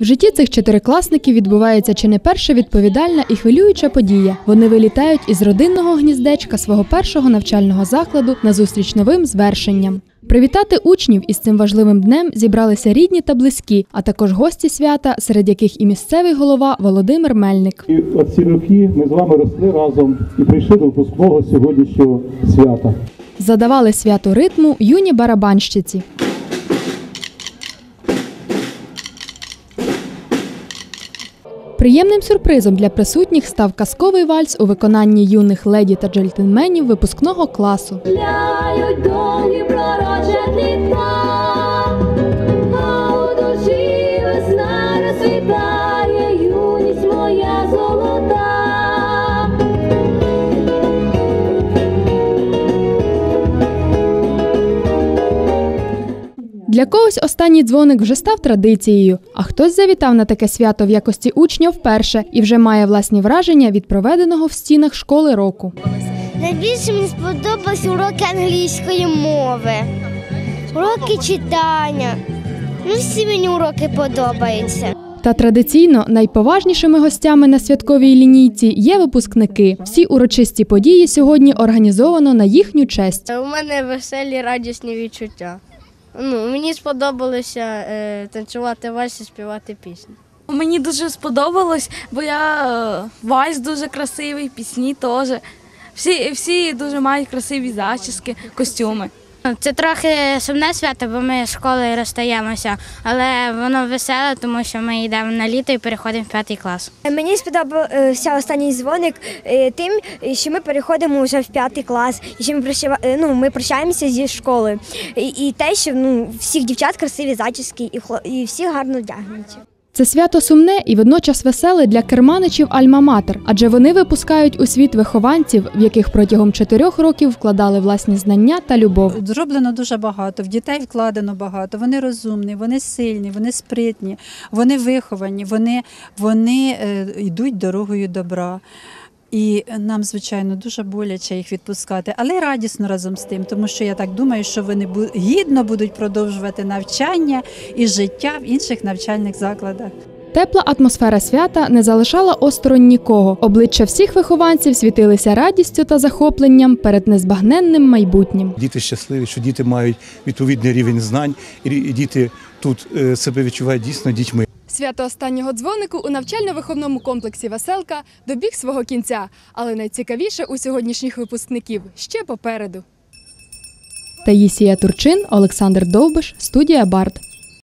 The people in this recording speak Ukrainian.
В житті цих чотирикласників відбувається чи не перша відповідальна і хвилююча подія. Вони вилітають із родинного гніздечка свого першого навчального закладу на зустріч новим звершенням. Привітати учнів із цим важливим днем зібралися рідні та близькі, а також гості свята, серед яких і місцевий голова Володимир Мельник. І оці роки ми з вами росли разом і прийшли до випускного сьогоднішнього свята. Задавали свято ритму юні барабанщиці. Приємним сюрпризом для присутніх став казковий вальс у виконанні юних леді та джельтенменів випускного класу. Ляють долі пророчать літа, Для когось останній дзвоник вже став традицією, а хтось завітав на таке свято в якості учня вперше і вже має власні враження від проведеного в стінах школи року. Найбільше мені сподобалися уроки англійської мови, уроки читання. Ну, всі мені уроки подобаються. Та традиційно найповажнішими гостями на святковій лінійці є випускники. Всі урочисті події сьогодні організовано на їхню честь. У мене веселі радісні відчуття. Ну, мені сподобалося е, танцювати вальс і співати пісні. Мені дуже сподобалось, бо я е, вальс дуже красивий, пісні теж. Всі, всі дуже мають красиві зачіски, костюми. Це трохи сумне свято, бо ми з школи розстаємося, але воно веселе, тому що ми йдемо на літо і переходимо в п'ятий клас. Мені сподобався останній дзвоник е, тим, що ми переходимо вже в п'ятий клас, і що ми прощава- е, ну, ми прощаємося зі школою. І, те, що ну, всіх дівчат красиві зачіски, і, і всі гарно вдягнуті. Це свято сумне і водночас веселе для керманичів Альма-Матер, адже вони випускають у світ вихованців, в яких протягом чотирьох років вкладали власні знання та любов. Зроблено дуже багато, в дітей вкладено багато. Вони розумні, вони сильні, вони спритні, вони виховані, вони, вони е, йдуть дорогою добра. І нам, звичайно, дуже боляче їх відпускати, але й радісно разом з тим, тому що я так думаю, що вони гідно будуть продовжувати навчання і життя в інших навчальних закладах. Тепла атмосфера свята не залишала осторонь нікого. Обличчя всіх вихованців світилися радістю та захопленням перед незбагненним майбутнім. Діти щасливі, що діти мають відповідний рівень знань, і і діти тут е, себе відчувають дійсно дітьми. Свято останнього дзвонику у навчально-виховному комплексі Веселка добіг свого кінця, але найцікавіше у сьогоднішніх випускників ще попереду. Таїсія Турчин, Олександр Довбиш, студія Барт.